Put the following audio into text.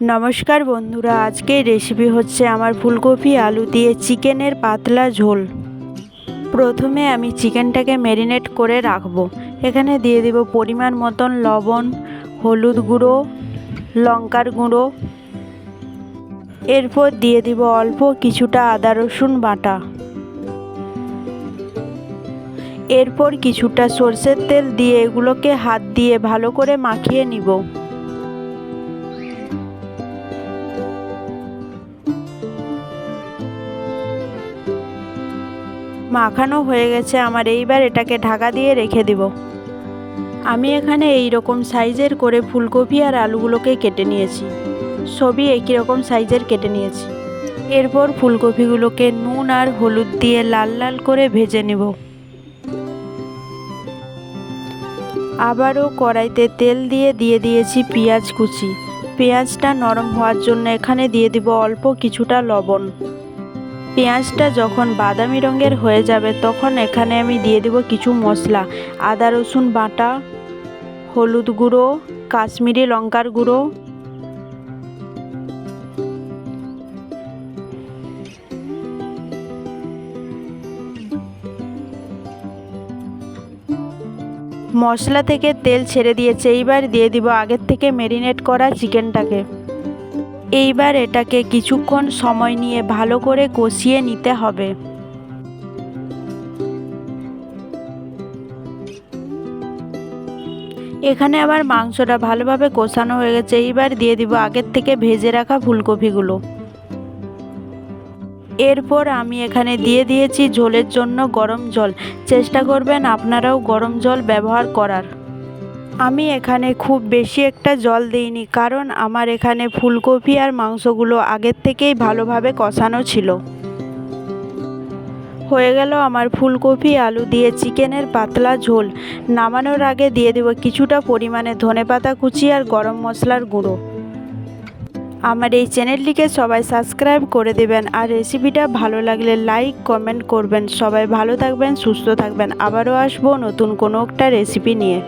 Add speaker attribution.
Speaker 1: নমস্কার বন্ধুরা আজকের রেসিপি হচ্ছে আমার ফুলকপি আলু দিয়ে চিকেনের পাতলা ঝোল। প্রথমে আমি চিকেনটাকে ম্যারিনেট করে রাখব। এখানে দিয়ে দেব পরিমাণ মতন লবণ, হলুদ গুঁড়ো, লঙ্কার গুঁড়ো। এরপর দিয়ে দিব অল্প কিছুটা আদা রসুন বাটা। এরপর কিছুটা সর্ষের তেল দিয়ে এগুলোকে হাত দিয়ে ভালো করে মাখিয়ে নিব। মাখানো হয়ে গেছে, আমার এইবার এটাকে ঢাকা দিয়ে রেখে দেব। আমি এখানে এই রকম সাইজের করে ফুলকপি আর আলুগুলোকে কেটে নিয়েছি। সবই একই রকম সাইজের কেটে নিয়েছি। এরপর ফুলকপিগুলোকে নুন আর হলুদ দিয়ে লাল লাল করে ভেজে নেব। আবারও কড়াইতে তেল দিয়ে দিয়ে দিয়েছি পেঁয়াজ কুচি। পেঁয়াজটা নরম হওয়ার জন্য এখানে দিয়ে দিব অল্প কিছুটা লবণ। পেঁয়াজটা যখন বাদামি রঙের হয়ে যাবে, তখন এখানে আমি দিয়ে দেব কিছু মশলা। আদা, রসুন বাটা, হলুদ গুঁড়ো, কাশ্মীরি লঙ্কার গুঁড়ো। মশলা থেকে তেল ছেড়ে দিয়েছে। এইবার দিয়ে দিব আগের থেকে মেরিনেট করা চিকেনটাকে এইবার এটাকে কিছুক্ষণ সময় নিয়ে ভালো করে কষিয়ে নিতে হবে। এখানে আবার মাংসটা ভালোভাবে কষানো হয়ে গেছে। এইবার দিয়ে দিব আগের থেকে ভেজে রাখা ফুলকপিগুলো। এরপর আমি এখানে দিয়ে দিয়েছি ঝোলের জন্য গরম জল। চেষ্টা করবেন আপনারাও গরম জল ব্যবহার করার। আমি এখানে খুব বেশি একটা জল দিইনি, কারণ আমার এখানে ফুলকপি আর মাংসগুলো আগের থেকেই ভালোভাবে কষানো ছিল। হয়ে গেল আমার ফুলকপি, আলু দিয়ে চিকেনের পাতলা ঝোল। নামানোর আগে দিয়ে দেবো কিছুটা পরিমাণে ধনেপাতা কুচি আর গরম মশলার গুঁড়ো। আমার এই চ্যানেলটিকে সবাই সাবস্ক্রাইব করে দেবেন আর রেসিপিটা ভালো লাগলে লাইক, কমেন্ট করবেন। সবাই ভালো থাকবেন, সুস্থ থাকবেন। আবারও আসব নতুন কোনো একটা রেসিপি নিয়ে।